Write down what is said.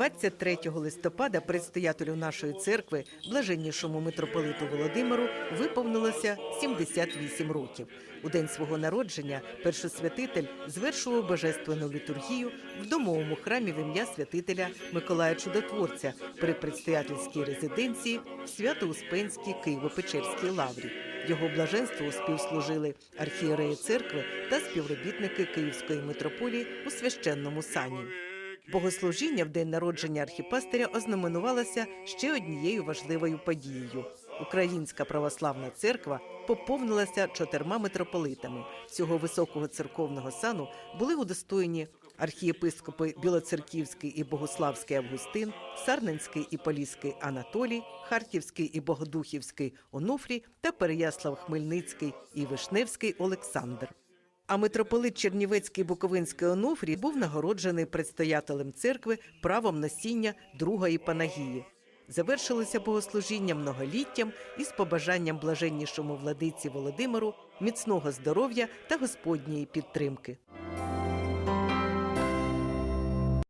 23 листопада предстоятелю нашої церкви, блаженнішому митрополиту Володимиру, виповнилося 78 років. У день свого народження першосвятитель звершував божественну літургію в домовому храмі в ім'я святителя Миколая Чудотворця при предстоятельській резиденції в Свято-Успенській Києво-Печерській лаврі. Його блаженству співслужили архієреї церкви та співробітники Київської митрополії у священному сані. Богослужіння в день народження архіпастиря ознаменувалося ще однією важливою подією. Українська православна церква поповнилася чотирма митрополитами. Цього високого церковного сану були удостоєні архієпископи Білоцерківський і Богославський Августин, Сарненський і Поліський Анатолій, Харківський і Богодухівський Онуфрій та Переяслав Хмельницький і Вишневський Олександр. А митрополит Чернівецький Буковинський Онуфрій був нагороджений предстоятелем церкви правом носіння другої панагії. Завершилося богослужіння многоліттям із побажанням блаженнішому владиці Володимиру міцного здоров'я та Господньої підтримки.